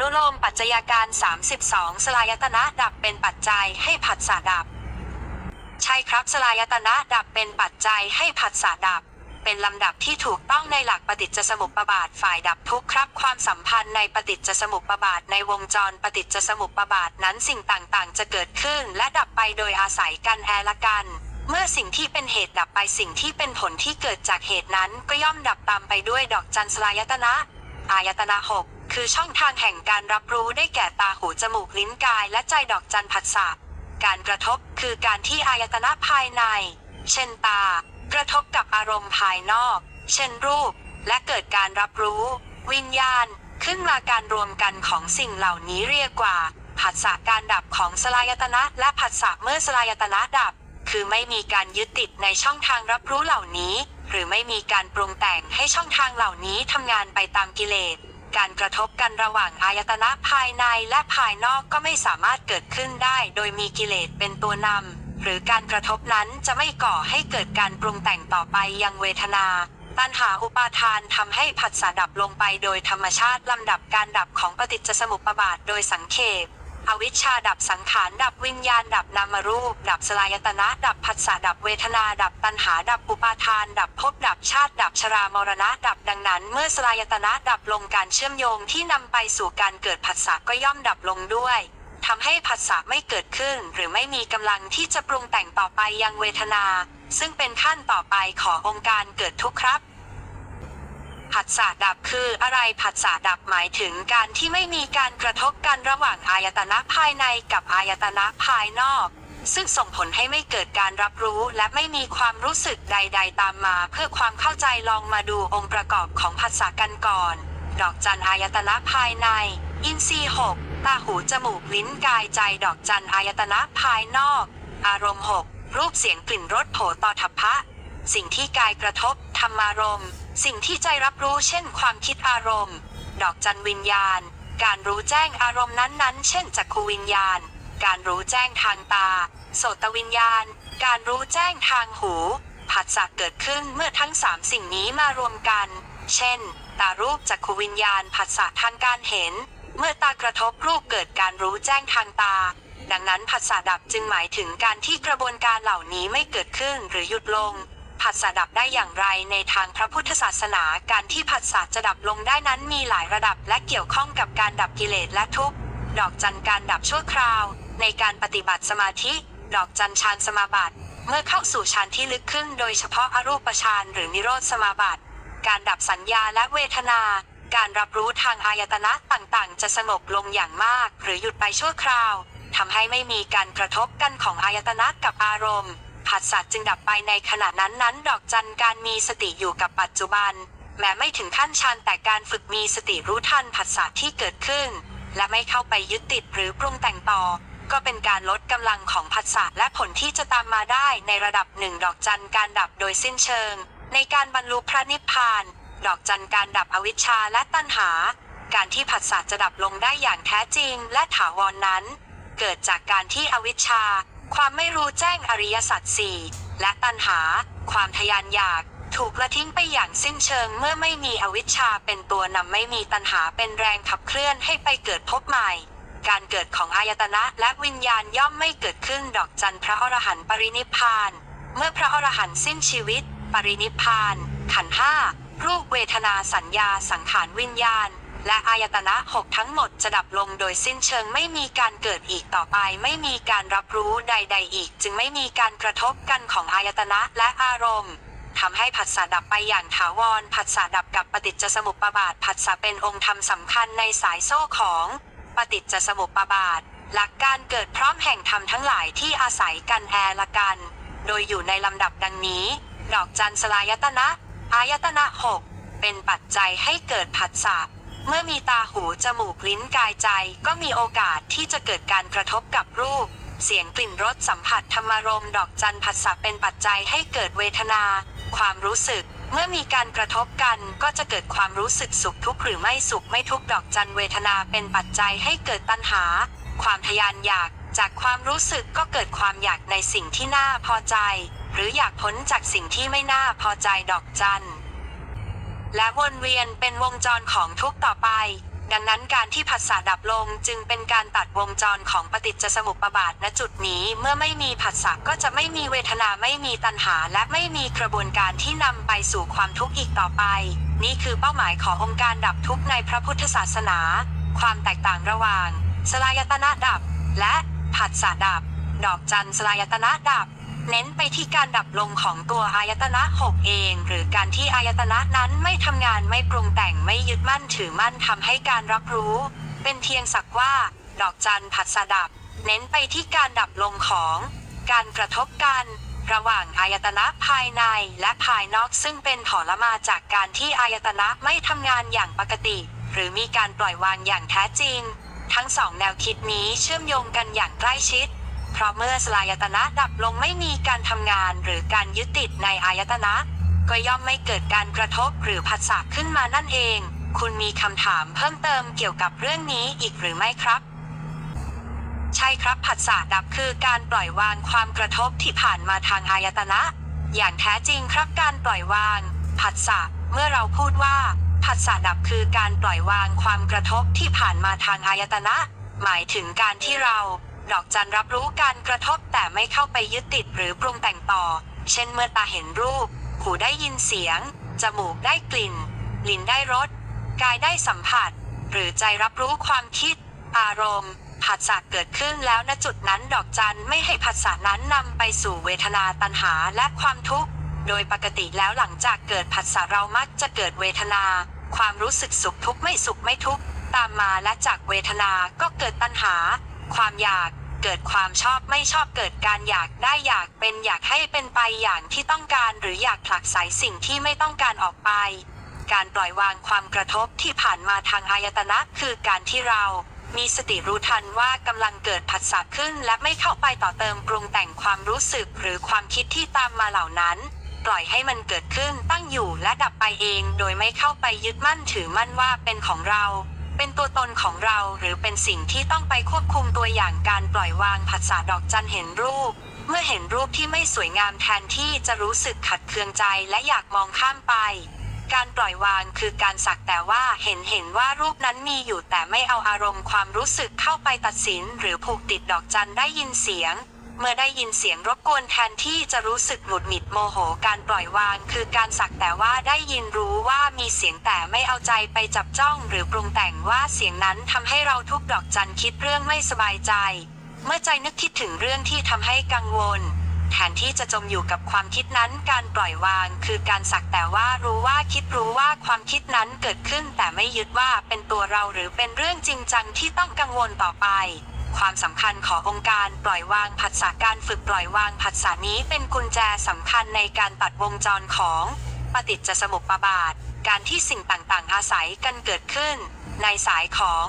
นุโลมปัจจัยการ 32 สลายตนะดับเป็นปัจจัยให้ผัสสะดับ ใช่ครับสลายตนะดับเป็นปัจจัยให้ผัสสะดับ เป็นลำดับที่ถูกต้องในหลักปฏิจจสมุปบาทฝ่ายดับทุกครับ ความสัมพันธ์ในปฏิจจสมุปบาทในวงจรปฏิจจสมุปบาทนั้นสิ่งต่างๆ จะเกิดขึ้นและดับไปโดยอาศัยกันแอละกันเมื่อสิ่งที่เป็นเหตุดับไปสิ่งที่เป็นผลที่เกิดจากเหตุนั้นก็ย่อมดับตามไปด้วยดอกจันสลายตนะ อายตนะหก คือช่องทางแห่งการรับรู้ได้แก่ตาหูจมูกลิ้นกายและใจดอกจันผัสสะการกระทบคือการที่อายตนะภายใน เช่นตา กระทบกับอารมณ์ภายนอก เช่นรูป และเกิดการรับรู้ วิญญาณ ขึ้นมาการรวมกันของสิ่งเหล่านี้เรียกว่าผัสสะการดับของสลายตนะและผัสสะเมื่อสลายตนะดับ คือไม่มีการยึดติดในช่องทางรับรู้เหล่านี้ หรือไม่มีการปรุงแต่งให้ช่องทางเหล่านี้ทำงานไปตามกิเลส การกระทบกันระหว่างอายตนะภายในและภายนอกก็ไม่สามารถเกิดขึ้นได้ โดยมีกิเลสเป็นตัวนำหรือการกระทบนั้นจะไม่ก่อให้เกิดการปรุงแต่งต่อไปยังเวทนา ตัณหาอุปาทานทำให้ผัสสะดับลงไปโดยธรรมชาติลำดับการดับของปฏิจจสมุปบาทโดยสังเขป อวิชชาดับสังขารดับวิญญาณดับนามรูป ดับสลายตนะ ดับผัสสะดับเวทนา ดับตัณหา ดับอุปาทาน ดับภพดับชาติ ดับชรามรณะ ดับดังนั้น เมื่อสลายตนะดับลงการเชื่อมโยงที่นำไปสู่การเกิดผัสสะก็ย่อมดับลงด้วยทำให้ผัสสะไม่เกิดขึ้น หรือไม่มีกำลังที่จะปรุงแต่งต่อไปยังเวทนา ซึ่งเป็นขั้นต่อไปขององค์การเกิดทุกข์ครับ ผัสสะดับคืออะไรผัสสะดับหมายถึงการที่ไม่มีการกระทบกันระหว่างอายตนะภายในกับอายตนะภายนอก ซึ่งส่งผลให้ไม่เกิดการรับรู้และไม่มีความรู้สึกใด ๆ ตามมา เพื่อความเข้าใจลองมาดูองค์ประกอบของผัสสะกันก่อน ดอกจันอายตนะภายใน อินทรีย์หกตาหูจมูกลิ้นกายใจดอกจันอายตนะภายนอก อารมณ์หกรูปเสียงกลิ่นรสโผตอทัพพะ สิ่งที่กายกระทบธรรมารมณ์สิ่งที่ใจรับรู้เช่นความคิดอารมณ์ ดอกจันวิญญาณ การรู้แจ้งอารมณ์นั้นๆ เช่นจักขวิญญาณ การรู้แจ้งทางตา โสตวิญญาณ การรู้แจ้งทางหูผัสสะเกิดขึ้นเมื่อทั้งสามสิ่งนี้มารวมกัน เช่น ตารูปจักขวิญญาณผัสสะทางการเห็น เมื่อตากระทบรูปเกิดการรู้แจ้งทางตา ดังนั้นผัสสะดับจึงหมายถึงการที่กระบวนการเหล่านี้ไม่เกิดขึ้นหรือหยุดลง ผัสสะดับได้อย่างไรในทางพระพุทธศาสนาการที่ผัสสะจะดับลงได้นั้นมีหลายระดับและเกี่ยวข้องกับการดับกิเลสและทุกข์ดอกจันการดับชั่วคราว ในการปฏิบัติสมาธิ ดอกจันฌานสมาบัติ เมื่อเข้าสู่ฌานที่ลึกขึ้น โดยเฉพาะอรูปฌานหรือนิโรธสมาบัติ การดับสัญญาและเวทนา การรับรู้ทางอายตนะต่างๆ จะสงบลงอย่างมาก หรือหยุดไปชั่วคราวทำให้ไม่มีการกระทบกันของอายตนะกับอารมณ์ ผัสสะจึงดับไปในขณะนั้นนั้น ดอกจันการมีสติอยู่กับปัจจุบัน แม้ไม่ถึงขั้นชันแต่การฝึกมีสติรู้ทันผัสสะที่เกิดขึ้น และไม่เข้าไปยึดติดหรือปรุงแต่งต่อ ก็เป็นการลดกำลังของผัสสะและผลที่จะตามมาได้ในระดับหนึ่งดอกจันการดับโดยสิ้นเชิง ในการบรรลุพระนิพพาน ดอกจันการดับอวิชชาและตัณหา การที่ผัสสะจะดับลงได้อย่างแท้จริง และถาวรนนั้น เกิดจากการที่อวิชชา ความไม่รู้แจ้งอริยสัจสี่และตัณหา ความทยานอยาก ถูกละทิ้งไปอย่างสิ้นเชิงเมื่อไม่มีอวิชชาเป็นตัวนำไม่มีตัณหาเป็นแรงขับเคลื่อนให้ไปเกิดพบใหม่การเกิดของอายตนะและวิญญาณย่อมไม่เกิดขึ้นดอกจันพระอรหันต์ปรินิพพาน เมื่อพระอรหันต์สิ้นชีวิต ปรินิพพาน ขันห้ารูปเวทนาสัญญาสังขารวิญญาณ และอายตนะหกทั้งหมดจะดับลงโดยสิ้นเชิงไม่มีการเกิดอีกต่อไป ไม่มีการรับรู้ใด ๆ อีก จึงไม่มีการกระทบกันของอายตนะและอารมณ์ทำให้ผัสสะดับไปอย่างถาวร ผัสสะดับกับปฏิจจสมุปบาท ผัสสะเป็นองค์ธรรมสำคัญในสายโซ่ของ ปฏิจจสมุปบาท หลักการเกิดพร้อมแห่งธรรมทั้งหลายที่อาศัยกันแอละกัน โดยอยู่ในลำดับดังนี้ ดอกจันสลายตนะ อายตนะหกเป็นปัจจัยให้เกิดผัสสะ เมื่อมีตาหูจมูกลิ้นกายใจก็มีโอกาสที่จะเกิดการกระทบกับรูป เสียงกลิ่นรสสัมผัสธรรมารมดอกจันผัสสะเป็นปัจจัยให้เกิดเวทนา ความรู้สึก เมื่อมีการกระทบกันก็จะเกิดความรู้สึกสุขทุกข์หรือไม่สุขไม่ทุกข์ดอกจันเวทนาเป็นปัจจัยให้เกิดตัณหา ความทยานอยากจากความรู้สึกก็เกิดความอยากในสิ่งที่น่าพอใจ หรืออยากพ้นจากสิ่งที่ไม่น่าพอใจดอกจัน และวนเวียนเป็นวงจรของทุกต่อไป ดังนั้นการที่ผัสสะดับลงจึงเป็นการตัดวงจรของปฏิจจสมุปบาทณจุดนี้เมื่อไม่มีผัสสะก็จะไม่มีเวทนาไม่มีตัณหาและไม่มีกระบวนการที่นำไปสู่ความทุกข์อีกต่อไป นี่คือเป้าหมายขององค์การดับทุกข์ในพระพุทธศาสนา ความแตกต่างระหว่าง สลายตนะดับ และผัสสะดับ ดอกจันสลายตนะดับ เน้นไปที่การดับลงของตัวอายตนะหกเอง หรือการที่อายตนะนั้นไม่ทำงานไม่ปรุงแต่งไม่ยึดมั่นถือมั่นทำให้การรับรู้ เป็นเพียงสักว่า ดอกจันผัสสะดับ เน้นไปที่การดับลงของ การกระทบกันระหว่างอายตนะภายในและภายนอกซึ่งเป็นผลมาจากการที่อายตนะไม่ทำงานอย่างปกติ หรือมีการปล่อยวางอย่างแท้จริง ทั้งสองแนวคิดนี้เชื่อมโยงกันอย่างใกล้ชิด เพราะเมื่อสลายตนะดับลงไม่มีการทำงานหรือการยึดติดในอายตนะ ก็ย่อมไม่เกิดการกระทบหรือผัสสะขึ้นมานั่นเอง คุณมีคำถามเพิ่มเติมเกี่ยวกับเรื่องนี้อีกหรือไม่ครับ ใช่ครับผัสสะดับคือการปล่อยวางความกระทบที่ผ่านมาทางอายตนะ อย่างแท้จริงครับการปล่อยวาง ผัสสะเมื่อเราพูดว่าผัสสะดับคือการปล่อยวางความกระทบที่ผ่านมาทางอายตนะ หมายถึงการที่เรา ดอกจันรับรู้การกระทบแต่ไม่เข้าไปยึดติดหรือปรุงแต่งต่อ เช่นเมื่อตาเห็นรูป หูได้ยินเสียง จมูกได้กลิ่น ลิ้นได้รส กายได้สัมผัส หรือใจรับรู้ความคิด อารมณ์ผัสสะเกิดขึ้นแล้วณจุดนั้นดอกจันไม่ให้ผัสสะนั้นนำไปสู่เวทนาตัณหาและความทุกข์ โดยปกติแล้วหลังจากเกิดผัสสะเรามักจะเกิดเวทนา ความรู้สึกสุขทุกข์ไม่สุขไม่ทุกข์ตามมาและจากเวทนาก็เกิดตัณหา ความอยาก เกิดความชอบไม่ชอบเกิดการอยากได้อยากเป็นอยากให้เป็นไปอย่างที่ต้องการหรืออยากผลักไสสิ่งที่ไม่ต้องการออกไป การปล่อยวางความกระทบที่ผ่านมาทางอายตนะคือการที่เรา มีสติรู้ทันว่ากำลังเกิดผัสสะขึ้น และไม่เข้าไปต่อเติมปรุงแต่งความรู้สึกหรือความคิดที่ตามมาเหล่านั้น ปล่อยให้มันเกิดขึ้นตั้งอยู่และดับไปเอง โดยไม่เข้าไปยึดมั่นถือมั่นว่าเป็นของเรา เป็นตัวตนของเราหรือเป็นสิ่งที่ต้องไปควบคุมตัวอย่างการปล่อยวางผัสสะดอกจันเห็นรูป เมื่อเห็นรูปที่ไม่สวยงามแทนที่จะรู้สึกขัดเคืองใจและอยากมองข้ามไป การปล่อยวางคือการสักแต่ว่าเห็นเห็นว่ารูปนั้นมีอยู่แต่ไม่เอาอารมณ์ความรู้สึกเข้าไปตัดสิน หรือผูกติดดอกจันได้ยินเสียง เมื่อได้ยินเสียงรบกวนแทนที่จะรู้สึกหงุดหงิดโมโหการปล่อยวาง คือการสักแต่ว่าได้ยินรู้ว่ามีเสียงแต่ไม่เอาใจไปจับจ้องหรือปรุงแต่งว่าเสียงนั้นทำให้เราทุกดอกจันคิดเรื่องไม่สบายใจ เมื่อใจนึกคิดถึงเรื่องที่ทำให้กังวลแทนที่จะจมอยู่กับความคิดนั้นการปล่อยวาง คือการสักแต่ว่ารู้ว่าคิดรู้ว่าความคิดนั้นเกิดขึ้นแต่ไม่ยึดว่าเป็นตัวเราหรือเป็นเรื่องจริงจังที่ต้องกังวลต่อไป ความสำคัญขององค์การปล่อยวางผัสสะการฝึกปล่อยวางผัสสะนี้เป็นกุญแจสำคัญในการตัดวงจรของปฏิจจสมุปบาท การที่สิ่งต่างๆ อาศัยกันเกิดขึ้น ในสายของ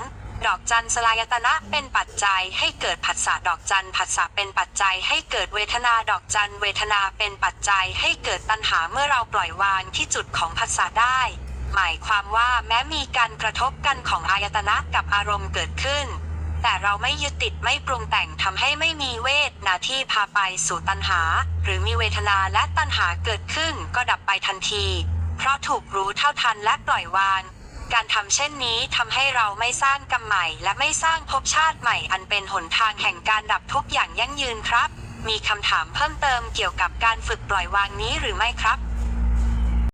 ดอกจันสลายตนะเป็นปัจจัยให้เกิดผัสสะดอกจันผัสสะเป็นปัจจัยให้เกิดเวทนาดอกจันเวทนาเป็นปัจจัยให้เกิดตัณหาเมื่อเราปล่อยวางที่จุดของผัสสะได้ หมายความว่าแม้มีการกระทบกันของอายตนะกับอารมณ์เกิดขึ้น แต่เราไม่ยึดติดไม่ปรุงแต่งทำให้ไม่มีเวทนาที่พาไปสู่ตัณหา หรือมีเวทนาและตัณหาเกิดขึ้นก็ดับไปทันที เพราะถูกรู้เท่าทันและปล่อยวางการทำเช่นนี้ทำให้เราไม่สร้างกรรมใหม่ และไม่สร้างภพชาติใหม่ อันเป็นหนทางแห่งการดับทุกอย่างยั่งยืนครับ มีคำถามเพิ่มเติมเกี่ยวกับการฝึกปล่อยวางนี้หรือไม่ครับ